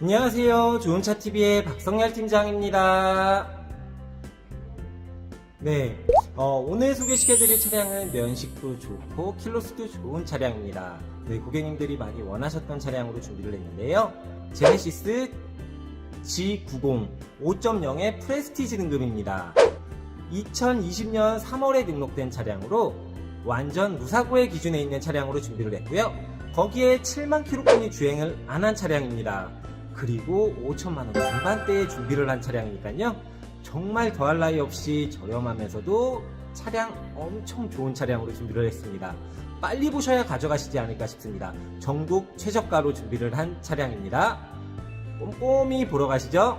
안녕하세요. 좋은차TV의 박성열 팀장입니다. 네, 어, 오늘 소개시켜드릴 차량은 면식도 좋고 킬로수도 좋은 차량입니다. 네, 고객님들이 많이 원하셨던 차량으로 준비를 했는데요. 제네시스 G90 5.0의 프레스티지 등급입니다. 2020년 3월에 등록된 차량으로 완전 무사고의 기준에 있는 차량으로 준비를 했고요. 거기에 7만 킬로권이 주행을 안 한 차량입니다. 그리고 5천만 원 중반대에 준비를 한 차량이니까요. 정말 더할 나위 없이 저렴하면서도 차량 엄청 좋은 차량으로 준비를 했습니다. 빨리 보셔야 가져가시지 않을까 싶습니다. 전국 최저가로 준비를 한 차량입니다. 꼼꼼히 보러 가시죠.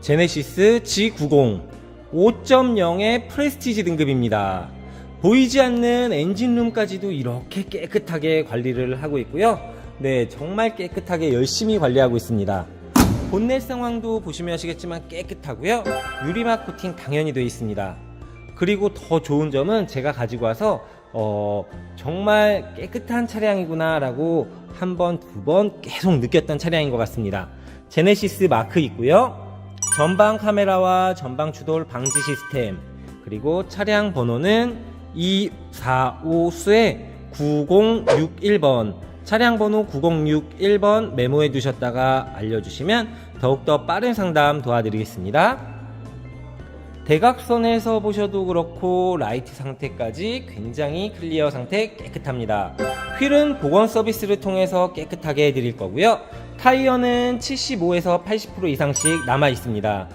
제네시스 G90 5.0의 프레스티지 등급입니다. 보이지 않는 엔진룸까지도 이렇게 깨끗하게 관리를 하고 있고요. 네, 정말 깨끗하게 열심히 관리하고 있습니다. 본넷 상황도 보시면 아시겠지만 깨끗하고요. 유리막 코팅 당연히 되어 있습니다. 그리고 더 좋은 점은 제가 가지고 와서 어, 정말 깨끗한 차량이구나라고 한 번, 두 번 계속 느꼈던 차량인 것 같습니다. 제네시스 마크 있고요. 전방 카메라와 전방 추돌 방지 시스템 그리고 차량 번호는 245수의 9061번 차량 번호 9061번 메모해 두셨다가 알려주시면 더욱더 빠른 상담 도와드리겠습니다. 대각선에서 보셔도 그렇고 라이트 상태까지 굉장히 클리어 상태 깨끗합니다. 휠은 보건 서비스를 통해서 깨끗하게 해드릴 거고요. 타이어는 75에서 80% 이상씩 남아 있습니다.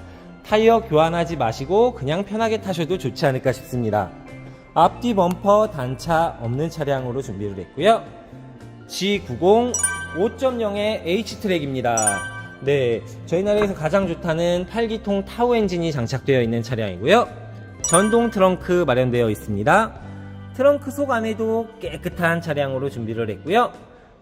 타이어 교환하지 마시고 그냥 편하게 타셔도 좋지 않을까 싶습니다. 앞뒤 범퍼 단차 없는 차량으로 준비를 했고요. G90 5.0의 H트랙입니다. 네, 저희 나라에서 가장 좋다는 8기통 타우 엔진이 장착되어 있는 차량이고요. 전동 트렁크 마련되어 있습니다. 트렁크 속 안에도 깨끗한 차량으로 준비를 했고요.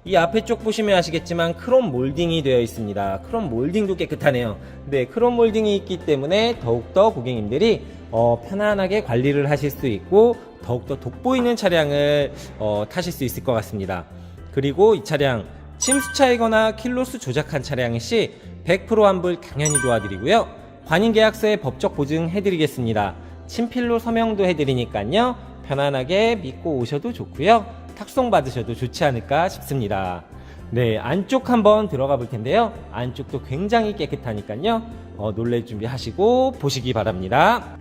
이 앞에 쪽 보시면 아시겠지만 크롬 몰딩이 되어 있습니다. 크롬 몰딩도 깨끗하네요. 네, 크롬 몰딩이 있기 때문에 더욱더 고객님들이 어, 편안하게 관리를 하실 수 있고 더욱더 돋보이는 차량을 어, 타실 수 있을 것 같습니다. 그리고 이 차량 침수차이거나 킬로수 조작한 차량 시100% 환불 당연히 도와드리고요. 관인계약서에 법적 보증 해드리겠습니다. 친필로 서명도 해드리니까요. 편안하게 믿고 오셔도 좋고요. 탁송 받으셔도 좋지 않을까 싶습니다. 네, 안쪽 한번 들어가 볼 텐데요. 안쪽도 굉장히 깨끗하니까요. 어, 놀랄 준비하시고 보시기 바랍니다.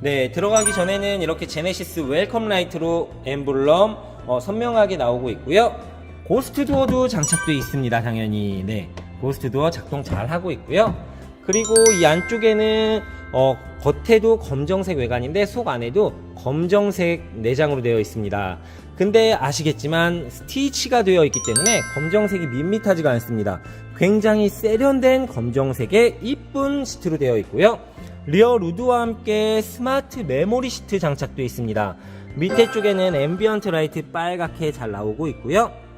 네, 들어가기 전에는 이렇게 제네시스 웰컴 라이트로 엠블럼 어, 선명하게 나오고 있고요. 고스트 도어도 장착되어 있습니다, 당연히. 네, 고스트 도어 작동 잘 하고 있고요. 그리고 이 안쪽에는 어, 겉에도 검정색 외관인데 속 안에도 검정색 내장으로 되어 있습니다. 근데 아시겠지만 스티치가 되어 있기 때문에 검정색이 밋밋하지가 않습니다. 굉장히 세련된 검정색의 이쁜 시트로 되어 있고요. 리어 루드와 함께 스마트 메모리 시트 장착되어 있습니다. 밑에 쪽에는 앰비언트 라이트 빨갛게 잘 나오고 있고요.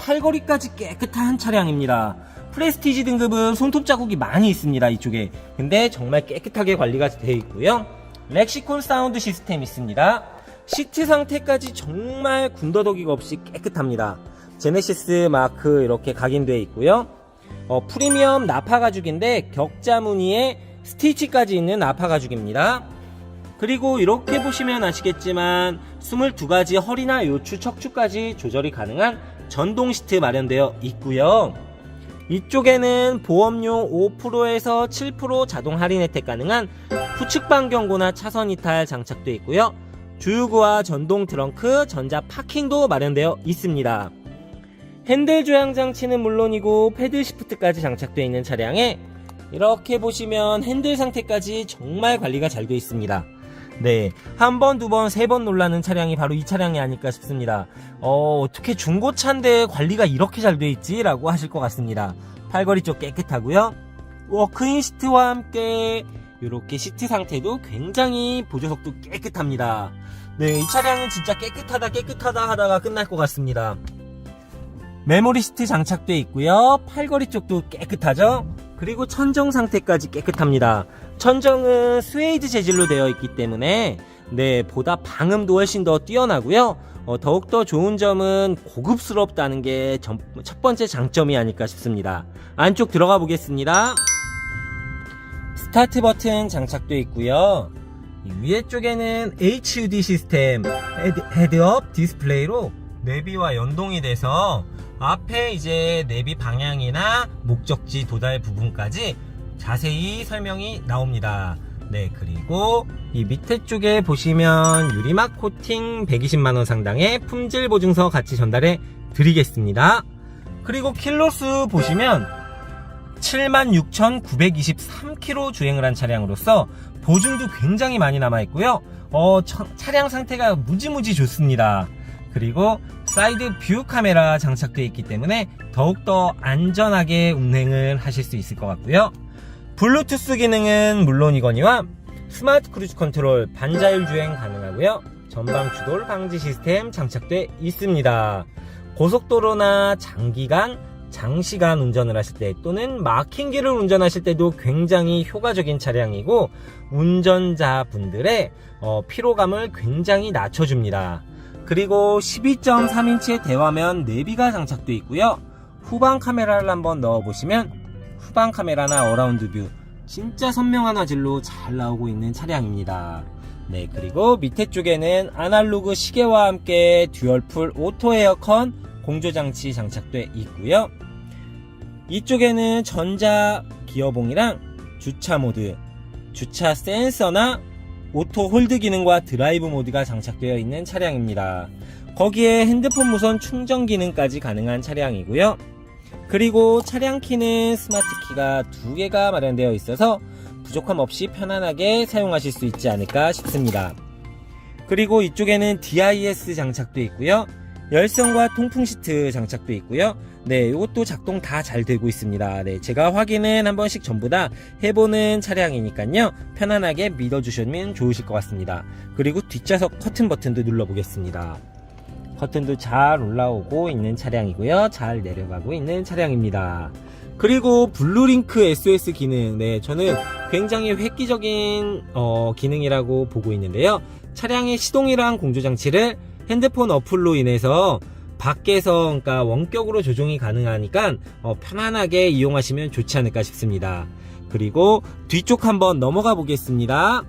팔걸이까지 깨끗한 차량입니다. 프레스티지 등급은 손톱 자국이 많이 있습니다. 이쪽에. 근데 정말 깨끗하게 관리가 되어 있고요. 렉시콘 사운드 시스템 있습니다. 시트 상태까지 정말 군더더기가 없이 깨끗합니다. 제네시스 마크 이렇게 각인되어 있고요. 어, 프리미엄 나파 가죽인데 격자 무늬에 스티치까지 있는 나파 가죽입니다. 그리고 이렇게 보시면 아시겠지만 22가지 허리나 요추, 척추까지 조절이 가능한 전동 시트 마련되어 있고요. 이쪽에는 보험료 5%에서 7% 자동 할인 혜택 가능한 후측방 경고나 차선 이탈 장착되어 있고요. 주유구와 전동 트렁크, 전자 파킹도 마련되어 있습니다. 핸들 조향 장치는 물론이고 패들 시프트까지 장착되어 있는 차량에 이렇게 보시면 핸들 상태까지 정말 관리가 잘 되어 있습니다. 네. 한 번, 두 번, 세 번 놀라는 차량이 바로 이 차량이 아닐까 싶습니다. 어, 어떻게 중고차인데 관리가 이렇게 잘 돼 있지? 라고 하실 것 같습니다. 팔걸이 쪽 깨끗하고요. 워크인 시트와 함께 이렇게 시트 상태도 굉장히 보조석도 깨끗합니다. 네, 이 차량은 진짜 깨끗하다 깨끗하다 하다가 끝날 것 같습니다. 메모리 시트 장착돼 있고요. 팔걸이 쪽도 깨끗하죠. 그리고 천정 상태까지 깨끗합니다. 천정은 스웨이드 재질로 되어 있기 때문에 네 보다 방음도 훨씬 더 뛰어나고요. 어, 더욱더 좋은 점은 고급스럽다는 게 첫 번째 장점이 아닐까 싶습니다. 안쪽 들어가 보겠습니다. 스타트 버튼 장착돼 있고요. 이 위에 쪽에는 HUD 시스템 헤드, 헤드업 디스플레이로 내비와 연동이 돼서 앞에 이제 내비 방향이나 목적지 도달 부분까지 자세히 설명이 나옵니다. 네, 그리고 이 밑에 쪽에 보시면 유리막 코팅 120만원 상당의 품질 보증서 같이 전달해 드리겠습니다. 그리고 킬로수 보시면 76,923km 주행을 한 차량으로서 보증도 굉장히 많이 남아있고요. 어, 차- 차량 상태가 무지무지 좋습니다. 그리고 사이드 뷰 카메라 장착되어 있기 때문에 더욱더 안전하게 운행을 하실 수 있을 것 같고요. 블루투스 기능은 물론이거니와 스마트 크루즈 컨트롤 반자율 주행 가능하고요. 전방 추돌 방지 시스템 장착돼 있습니다. 고속도로나 장기간, 장시간 운전을 하실 때 또는 길을 운전하실 때도 굉장히 효과적인 차량이고 운전자분들의 어, 피로감을 굉장히 낮춰줍니다. 그리고 12.3인치의 대화면 내비가 장착되어 있고요. 후방 카메라를 한번 넣어보시면 후방 카메라나 어라운드 뷰 진짜 선명한 화질로 잘 나오고 있는 차량입니다. 네, 그리고 밑에 쪽에는 아날로그 시계와 함께 듀얼풀 오토 에어컨 공조 장치 장착돼 있고요. 이쪽에는 전자 기어봉이랑 주차 모드, 주차 센서나 오토 홀드 기능과 드라이브 모드가 장착되어 있는 차량입니다. 거기에 핸드폰 무선 충전 기능까지 가능한 차량이고요. 그리고 차량 키는 스마트 키가 두 개가 마련되어 있어서 부족함 없이 편안하게 사용하실 수 있지 않을까 싶습니다. 그리고 이쪽에는 DIS 장착도 있고요. 열선과 통풍 시트 장착도 있고요. 네, 이것도 작동 다 잘 되고 있습니다. 네, 제가 확인은 한 번씩 전부 다 해보는 차량이니까요. 편안하게 믿어주시면 좋으실 것 같습니다. 그리고 뒷좌석 커튼 버튼도 눌러보겠습니다. 커튼도 잘 올라오고 있는 차량이고요. 잘 내려가고 있는 차량입니다. 그리고 블루링크 SOS 기능, 네, 저는 굉장히 획기적인 어, 기능이라고 보고 있는데요. 차량의 시동이랑 공조 장치를 핸드폰 어플로 인해서 밖에서 그러니까 원격으로 조종이 가능하니까 어, 편안하게 이용하시면 좋지 않을까 싶습니다. 그리고 뒤쪽 한번 넘어가 보겠습니다.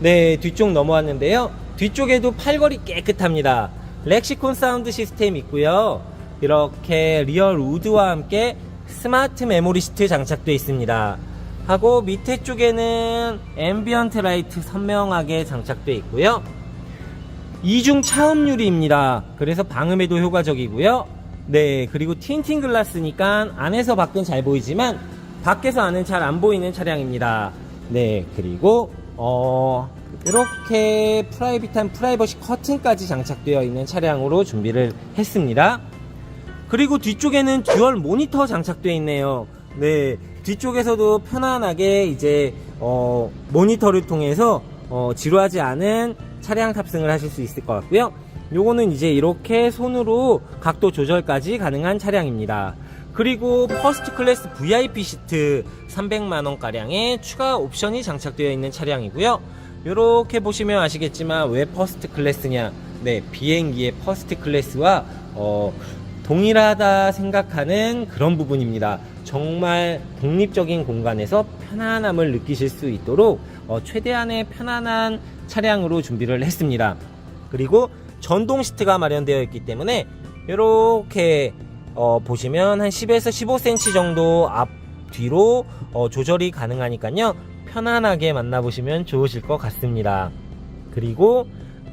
네, 뒤쪽 넘어왔는데요. 뒤쪽에도 팔걸이 깨끗합니다. 렉시콘 사운드 시스템 있고요. 이렇게 리얼 우드와 함께 스마트 메모리 시트 장착되어 있습니다. 하고 밑에 쪽에는 앰비언트 라이트 선명하게 장착되어 있고요. 이중 차음유리입니다. 그래서 방음에도 효과적이고요. 네, 그리고 틴팅 글라스니까 안에서 밖은 잘 보이지만 밖에서 안은 잘 안 보이는 차량입니다. 네, 그리고 어 이렇게 프라이빗한 프라이버시 커튼까지 장착되어 있는 차량으로 준비를 했습니다. 그리고 뒤쪽에는 듀얼 모니터 장착되어 있네요. 네, 뒤쪽에서도 편안하게 이제 어, 모니터를 통해서 어, 지루하지 않은 차량 탑승을 하실 수 있을 것 같고요. 요거는 이제 이렇게 손으로 각도 조절까지 가능한 차량입니다. 그리고 퍼스트 클래스 VIP 시트 300만원 가량의 추가 옵션이 장착되어 있는 차량이고요. 이렇게 보시면 아시겠지만 왜 퍼스트 클래스냐? 네, 비행기의 퍼스트 클래스와 어, 동일하다 생각하는 그런 부분입니다. 정말 독립적인 공간에서 편안함을 느끼실 수 있도록 어, 최대한의 편안한 차량으로 준비를 했습니다. 그리고 전동 시트가 마련되어 있기 때문에 이렇게 어, 보시면 한 10에서 15cm 정도 앞 뒤로 어, 조절이 가능하니까요 편안하게 만나보시면 좋으실 것 같습니다. 그리고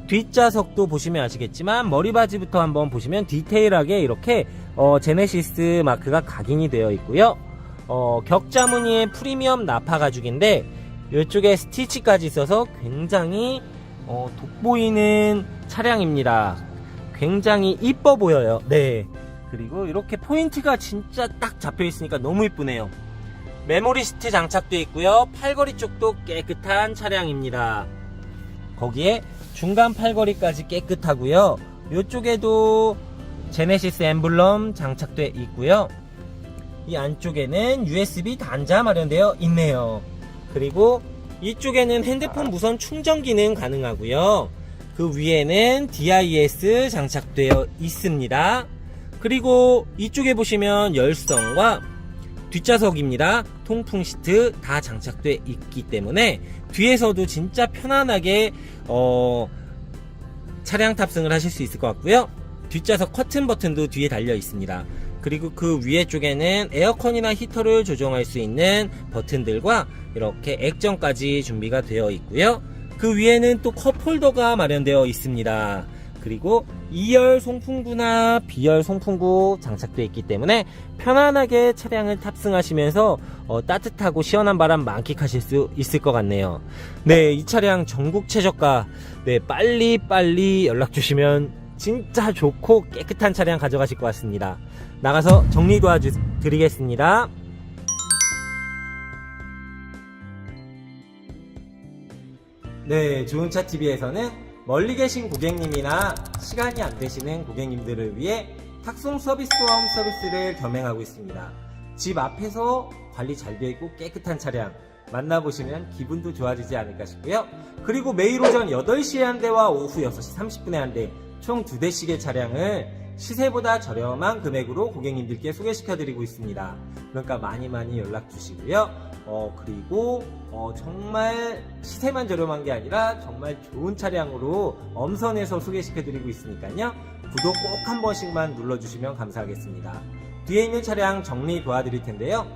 뒷좌석도 보시면 아시겠지만 머리바지부터 한번 보시면 디테일하게 이렇게 어, 제네시스 마크가 각인이 되어 있고요. 어, 격자 무늬의 프리미엄 나파 가죽인데 이쪽에 스티치까지 있어서 굉장히 어, 돋보이는 차량입니다. 굉장히 이뻐 보여요. 네. 그리고 이렇게 포인트가 진짜 딱 잡혀 있으니까 너무 이쁘네요. 메모리 시트 장착되어 있고요. 팔걸이 쪽도 깨끗한 차량입니다. 거기에 중간 팔걸이까지 깨끗하고요. 이쪽에도 제네시스 엠블럼 장착돼 있고요. 이 안쪽에는 USB 단자 마련되어 있네요. 그리고 이쪽에는 핸드폰 무선 충전 기능 가능하고요. 그 위에는 DIS 장착되어 있습니다. 그리고 이쪽에 보시면 열선과 뒷좌석입니다. 통풍 시트 다 장착돼 있기 때문에 뒤에서도 진짜 편안하게 어, 차량 탑승을 하실 수 있을 것 같고요. 뒷좌석 커튼 버튼도 뒤에 달려 있습니다. 그리고 그 위에 쪽에는 에어컨이나 히터를 조정할 수 있는 버튼들과 이렇게 액정까지 준비가 되어 있고요. 그 위에는 또 컵홀더가 마련되어 있습니다. 그리고 2열 송풍구나 B열 송풍구 장착되어 있기 때문에 편안하게 차량을 탑승하시면서 어, 따뜻하고 시원한 바람 만끽하실 수 있을 것 같네요. 네, 이 차량 전국 최저가 네, 빨리 빨리 연락 주시면 진짜 좋고 깨끗한 차량 가져가실 것 같습니다. 나가서 정리 도와드리겠습니다. 네, 좋은 차 TV에서는 멀리 계신 고객님이나 시간이 안 되시는 고객님들을 위해 탁송 서비스와 홈 서비스를 겸행하고 있습니다. 집 앞에서 관리 잘 되어 있고 깨끗한 차량 만나보시면 기분도 좋아지지 않을까 싶고요. 그리고 매일 오전 8시에 한 대와 오후 6시 30분에 한 대, 총 2대씩의 차량을 시세보다 저렴한 금액으로 고객님들께 소개시켜 드리고 있습니다. 그러니까 많이 많이 연락 주시고요. 어, 그리고 어, 정말 시세만 저렴한 게 아니라 정말 좋은 차량으로 엄선해서 소개시켜드리고 있으니까요. 구독 꼭 한 번씩만 눌러주시면 감사하겠습니다. 뒤에 있는 차량 정리 도와드릴 텐데요.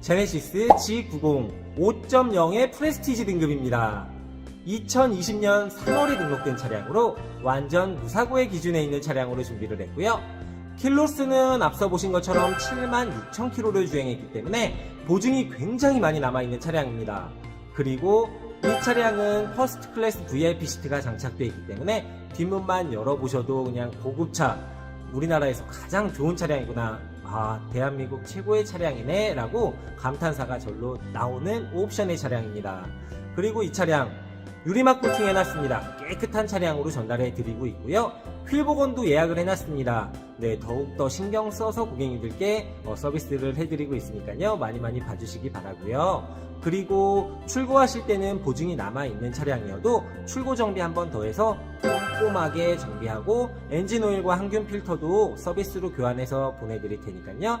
제네시스 G90 5.0의 프레스티지 등급입니다. 2020년 3월에 등록된 차량으로 완전 무사고의 기준에 있는 차량으로 준비를 했고요. 킬로스는 앞서 보신 것처럼 7만 6천 킬로를 주행했기 때문에 보증이 굉장히 많이 남아있는 차량입니다. 그리고 이 차량은 퍼스트 클래스 VIP 시트가 장착되어 있기 때문에 뒷문만 열어보셔도 그냥 고급차 우리나라에서 가장 좋은 차량이구나 아 대한민국 최고의 차량이네 라고 감탄사가 절로 나오는 옵션의 차량입니다. 그리고 이 차량 유리막 코팅 해놨습니다. 깨끗한 차량으로 전달해 드리고 있고요. 휠 복원도 예약을 해놨습니다. 네, 더욱더 신경 써서 고객님들께 어, 서비스를 해드리고 있으니까요. 많이 많이 봐주시기 바라고요. 그리고 출고하실 때는 보증이 남아있는 차량이어도 출고 정비 한 번 더 해서 꼼꼼하게 정비하고 엔진 오일과 항균 필터도 서비스로 교환해서 보내드릴 테니까요.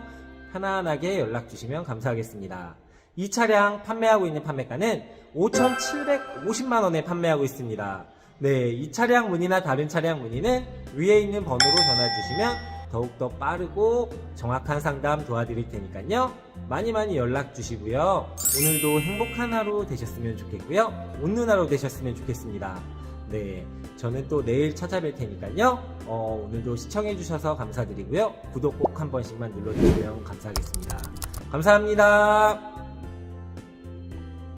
편안하게 연락 주시면 감사하겠습니다. 이 차량 판매하고 있는 판매가는 5,750만 원에 판매하고 있습니다. 네, 이 차량 문의나 다른 차량 문의는 위에 있는 번호로 전화 주시면 더욱더 빠르고 정확한 상담 도와드릴 테니까요. 많이 많이 연락 주시고요. 오늘도 행복한 하루 되셨으면 좋겠고요. 웃는 하루 되셨으면 좋겠습니다. 네, 저는 또 내일 찾아뵐 테니까요. 어, 오늘도 시청해주셔서 감사드리고요. 구독 꼭 한 번씩만 눌러주시면 감사하겠습니다. 감사합니다.